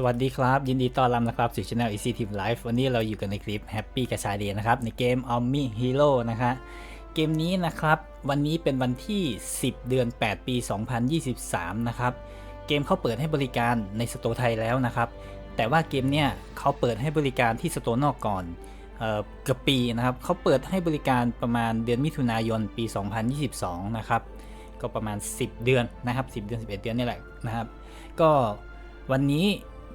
สวัสดีครับ ยินดีต้อนรับนะครับสู่ช anel Easy Team Life วันนี้เราอยู่กันในคลิป Happy กระชายเดย์นะครับ ในเกม Omni Hero นะฮะเกมนี้นะครับ วันนี้เป็นวันที่ 10 เดือน 8 ปี 2023 นะครับ เกมเขาเปิดให้บริการในสโตร์ไทยแล้วนะครับ แต่ว่าเกมเนี่ยเขาเปิดให้บริการที่สโตร์นอกก่อนเออเกือบปีนะครับเขาเปิดให้บริการประมาณเดือนมิถุนายนปี 2022 นะครับ ก็ประมาณ 10 เดือนนะครับ 10 เดือน 11 เดือนนี่แหละนะครับ ก็วันนี้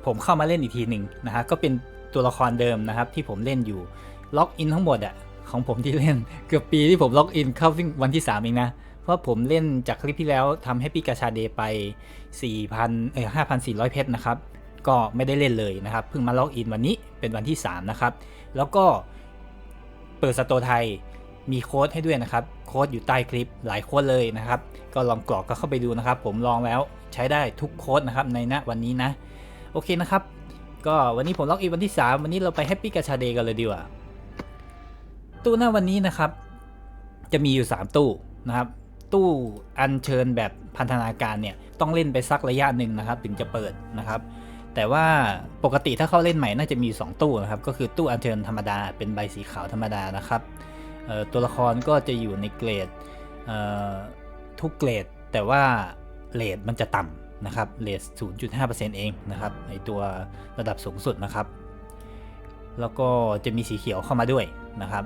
ผมเข้ามาเล่นอีกทีหนึ่งนะฮะก็เป็นตัวละครเดิมนะครับที่ผมเล่นอยู่ล็อกอินทั้งหมดอะของผมที่เล่นเกือบปีที่ผมล็อกอินเข้าซึ่งวันที่3เองนะเพราะผมเล่นจากคลิปที่แล้วทำให้พี่กาชาเดย์ไป 4,000เอ้ย5,400 เพชรนะครับ ก็ไม่ได้เล่นเลยนะครับ เพิ่งมาล็อกอินวันนี้เป็นวันที่ 3 นะครับ แล้วก็เปิดสตร์ไทยมีโค้ดให้ด้วยนะครับ โค้ดอยู่ใต้คลิปหลายโค้ดเลยนะครับ ก็ลองกรอกก็เข้าไปดูนะครับ ผมลองแล้วใช้ได้ทุกโค้ดนะครับในณวันนี้นะ โอเคนะครับ ก็วันนี้ผมล็อกอินวันที่ 3 วันนี้เราไปแฮปปี้กาชาเดย์กันเลยดีกว่า ตู้หน้าวันนี้นะครับ จะมีอยู่ 3 ตู้นะครับ ตู้อัญเชิญแบบพันธนาการเนี่ยต้องเล่นไปสักระยะหนึ่งนะครับ ถึงจะเปิดนะครับ แต่ว่าปกติถ้าเข้าเล่นใหม่น่าจะมี 2 ตู้นะครับ ก็คือตู้อัญเชิญธรรมดาเป็นใบสีขาวธรรมดานะครับตัวละครก็จะอยู่ในเกรดทุกเกรด แต่ว่าเลทมันจะต่ำ นะครับเลท0.5%เองนะครับในตัวระดับสูงสุดนะครับ แล้วก็จะมีสีเขียวเข้ามาด้วยนะครับ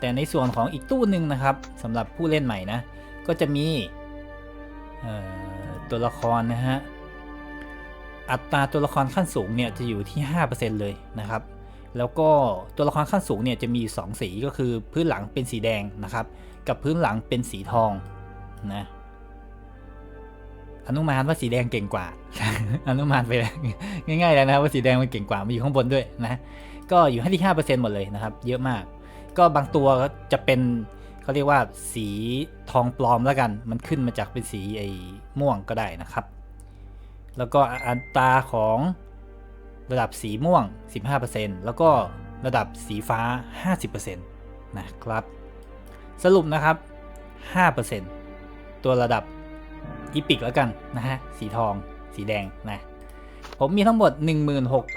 แต่ในส่วนของอีกตู้หนึ่งนะครับสำหรับผู้เล่นใหม่นะ ก็จะมีตัวละครนะฮะอัตราตัวละครขั้นสูงเนี่ยจะอยู่ที่ 5%เลยนะครับ แล้วก็ตัวละครขั้นสูงเนี่ยจะมีอยู่สสีก็คือพื้นหลังเป็นสีแดงนะครับ กับพื้นหลังเป็นสีทองนะ อนุมานว่าสีแดงเก่งกว่า อนุมานไปเลยง่ายๆแล้วนะว่าสีแดงมันเก่งกว่ามันอยู่ข้างบนด้วยนะก็อยู่ให้ที่5%หมดเลยนะครับ เยอะมาก ก็บางตัวจะเป็นเขาเรียกว่าสีทองปลอมแล้วกัน มันขึ้นมาจากเป็นสีไอ้ม่วงก็ได้นะครับ แล้วก็อัตราของระดับสีม่วง 15%แล้วก็ระดับสีฟ้า 50%นะครับ สรุปนะครับ 5%ตัวระดับ อีพิกแล้วกันนะฮะ สีทอง สีแดงนะ ผมมีทั้งหมด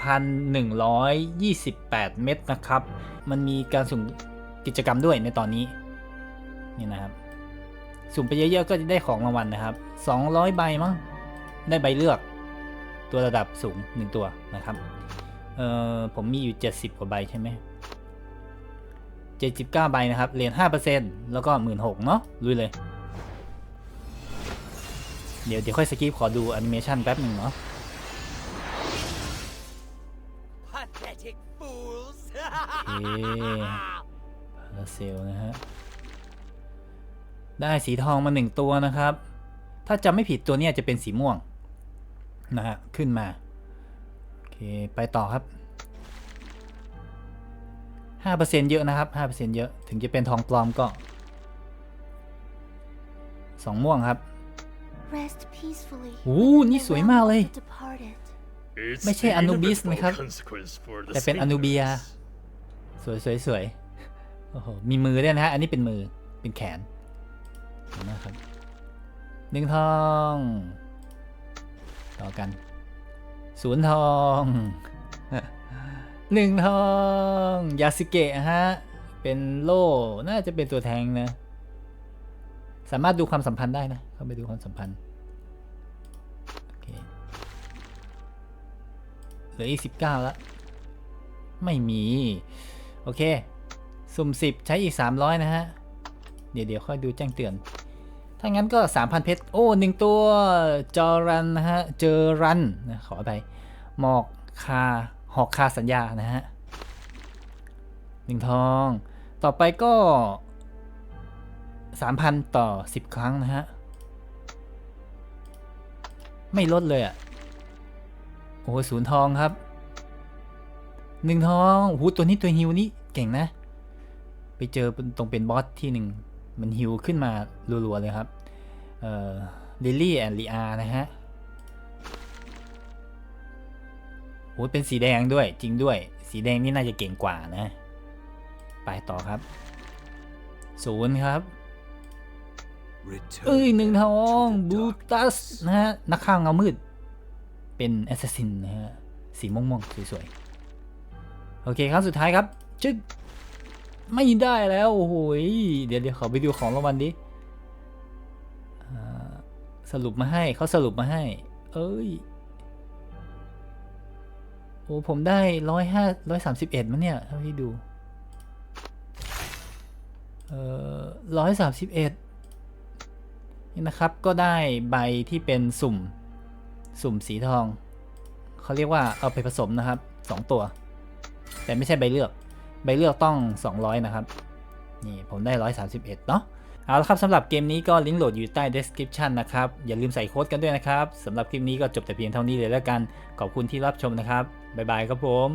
16,128 เม็ดนะครับ มันมีการสุ่มกิจกรรมด้วยในตอนนี้ นี่นะครับ สุ่มไปเยอะๆก็จะได้ของรางวัลนะครับ 200 ใบมั้ง ได้ใบเลือกตัวระดับสูง 1 ตัวนะครับ เอ่อ ผมมีอยู่ 70 กว่าใบใช่ไหม79 ใบนะครับ เหรียญ5%แล้วก็ 16,000เนาะลุยเลย เดี๋ยวเดี๋ยวค่อยสกิปขอดูแอนิเมชันแป๊บหนึ่งเนาะ Pathetic fools! โอเคพาราเซลนะฮะ ได้สีทองมาหนึ่งตัวนะครับ ถ้าจำไม่ผิดตัวเนี้ยจะเป็นสีม่วง นะฮะ ขึ้นมา โอเค ไปต่อครับ 5%เยอะนะครับ 5%เยอะ ถึงจะเป็นทองปลอมก็ สองม่วงครับ Rest peacefully. โอ้นี่สวยมากเลย The departed. ไม่ใช่ Anubis นะครับ แต่เป็นอนูเบีย สวยสวยสวยโอ้โห มีมือด้วยนะฮะ อันนี้เป็นมือ เป็นแขนเห็นะครับหนึ่งทอง ต่อกันศูนย์ทองหนึ่งทอง ยาสึเกะฮะ เป็นโล่ น่าจะเป็นตัวแทงนะ สามารถดูความสัมพันธ์ได้นะ เข้าไปดูความสัมพันธ์โอเคเหลืออีกสิบเก้าล้วไม่มี โอเค สุ่มสิบใช้อีก300นะฮะ เดี๋ยวเดี๋ยวค่อยดูแจ้งเตือน ถ้างั้นก็3,000เพชร โอ้หนึ่งตัว จอรันนะฮะ เจอรันนะขอไปหมอกคา หอกคาสัญญานะฮะหนึ่งทอง ต่อไปก็ 3,000 ต่อ 10 ครั้งนะฮะ ไม่ลดเลยอะ โอ้โหศูนย์ทองครับหนึ่งทองโอ้โหตัวนี้ตัวฮิวนี่เก่งนะ ไปเจอตรงเป็นบอสที่หนึ่งมันฮิวขึ้นมารัวๆเลยครับ เอ่อลิลลี่แอนลีอานะฮะโอ้เป็นสีแดงด้วยจริงด้วย สีแดงนี่น่าจะเก่งกว่านะ ไปต่อครับ ศูนย์ครับ เอ้ยหนึ่งทองบูตัสนะฮะนักข่างเงามืด เป็นแอสซัสซินนะฮะสีม่วงๆสวยๆ โอเคครับสุดท้ายครับจึ๊กไม่ได้แล้วโอ้โหยเดี๋ยวเดี๋ยวขอไปดูของรางวัลดิอ่าสรุปมาให้เขาสรุปมาให้ เอ้ยโอ้ผมได้ร้อยห้าร้อยสามสิบเอ็ดมั้งเนี่ยเท่าที่ดู เอ่อร้อยสามสิบเอ็ด นี่นะครับก็ได้ใบที่เป็นสุ่ม สุ่มสีทอง เขาเรียกว่าเอาไปผสมนะครับสองตัว แต่ไม่ใช่ใบเลือก ใบเลือกต้อง 200 นะครับ นี่ผมได้ 131 เนาะเอาละครับสำหรับเกมนี้ก็ลิงก์โหลดอยู่ใต้ description นะครับ อย่าลืมใส่โค้ดกันด้วยนะครับสำหรับคลิปนี้ก็จบแต่เพียงเท่านี้เลยแล้วกัน ขอบคุณที่รับชมนะครับ บ๊ายบายครับผม